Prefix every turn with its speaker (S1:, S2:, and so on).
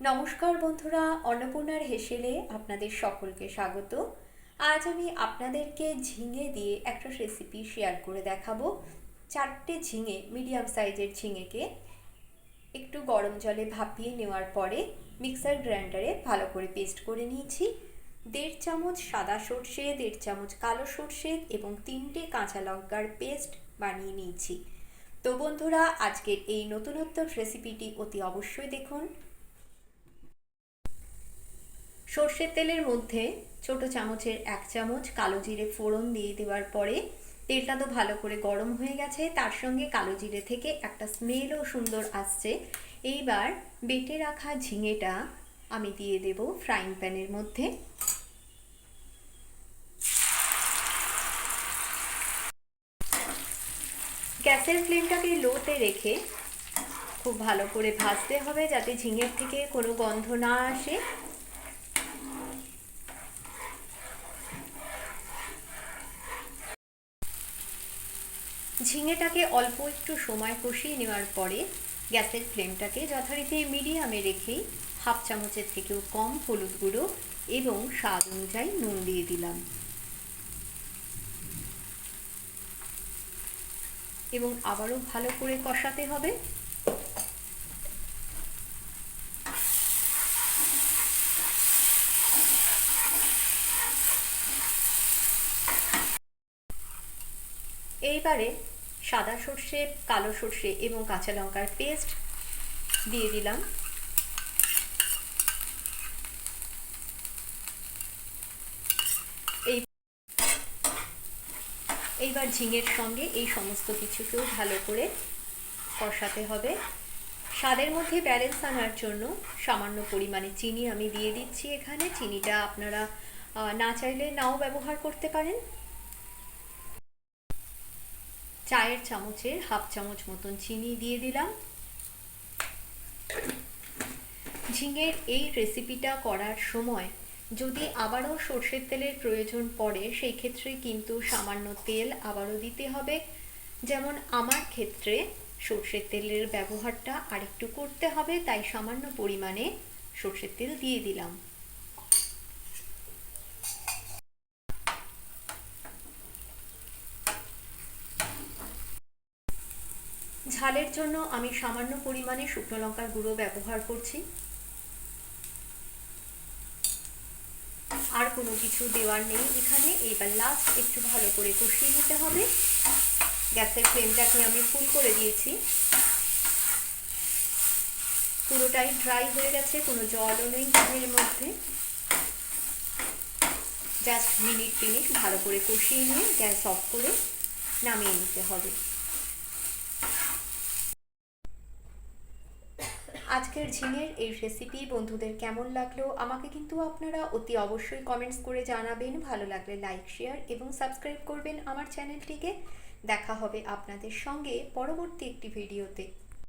S1: নমস্কার বন্ধুরা, অন্নপূর্ণার হেসেলে আপনাদের সকলকে স্বাগত। আজ আমি আপনাদেরকে ঝিঙে দিয়ে একটা রেসিপি শেয়ার করে দেখাবো। চারটে ঝিঙে মিডিয়াম সাইজের ঝিঙেকে একটু গরম জলে ভাপিয়ে নেওয়ার পরে মিক্সার গ্রাইন্ডারে ভালো করে পেস্ট করে নিয়েছি। দেড় চামচ সাদা সর্ষে, দেড় চামচ কালো সর্ষে এবং তিনটে কাঁচা লঙ্কার পেস্ট বানিয়ে নিয়েছি। তো বন্ধুরা, আজকের এই নতুনত্ব রেসিপিটি অতি অবশ্যই দেখুন। সর্ষের তেলের মধ্যে ছোট চামচের এক চামচ কালো জিরে ফোড়ন দিয়ে দেওয়ার পরে তেলটা তো ভালো করে গরম হয়ে গেছে, তার সঙ্গে কালো জিরে থেকে একটা স্মেলও সুন্দর আসছে। এইবার বেটে রাখা ঝিঙেটা আমি দিয়ে দেব ফ্রাইং প্যানের মধ্যে। গ্যাসের ফ্লেমটাকে লোতে রেখে খুব ভালো করে ভাজতে হবে যাতে ঝিঙের থেকে কোনো গন্ধ না আসে। ঝিঙেটাকে অল্প একটু সময় কষিয়ে নেওয়ার পরে গ্যাসের ফ্লেমটাকে যথারীতি মিডিয়ামে রেখেই হাফ চামচের থেকেও কম হলুদ গুঁড়ো এবং স্বাদ অনুযায়ী নুন দিয়ে দিলাম। এবং আবারও ভালো করে কষাতে হবে। এইবারে সাদা সর্ষে, কালো সর্ষে এবং কাঁচা লঙ্কার পেস্ট দিয়ে দিলাম। এই এইবার ঝিঙের সঙ্গে এই সমস্ত কিছুকেও ভালো করে কষাতে হবে। স্বাদের মধ্যে ব্যালেন্স আনার জন্য সামান্য পরিমাণে চিনি আমি দিয়ে দিচ্ছি এখানে। চিনিটা আপনারা না চাইলে নাও ব্যবহার করতে পারেন। চায়ের চামচের হাফ চামচ মতন চিনি দিয়ে দিলাম। ঝিঙের এই রেসিপিটা করার সময় যদি আবারও সর্ষের তেলের প্রয়োজন পড়ে, সেই ক্ষেত্রে কিন্তু সামান্য তেল আবারও দিতে হবে। যেমন আমার ক্ষেত্রে সর্ষের তেলের ব্যবহারটা আরেকটু করতে হবে, তাই সামান্য পরিমাণে সর্ষের তেল দিয়ে দিলাম। ঝালের জন্য আমি সামান্য পরিমাণে শুকনো লঙ্কার গুঁড়ো ব্যবহার করছি। আর কোনো কিছু দেওয়ার নেই এখানে। এইবার লাস্ট একটু ভালো করে কষিয়ে নিতে হবে। গ্যাসের ফ্লেমটাকে আমি ফুল করে দিয়েছি। পুরোটাই ড্রাই হয়ে গেছে, কোনো জলও নেই ঝিমের মধ্যে। জাস্ট মিনিট তিনিক ভালো করে কষিয়ে নিয়ে গ্যাস অফ করে নামিয়ে নিতে হবে। আজকের ঝিঙের এই রেসিপি বন্ধুদের কেমন লাগল? আমাকে কিন্তু আপনারা অতি অবশ্যই কমেন্টস করে জানাবেন। ভালো লাগলে লাইক শেয়ার এবং সাবস্ক্রাইব করবেন আমার চ্যানেলটিকে দেখা হবে আপনাদের সঙ্গে পরবর্তী একটি ভিডিওতে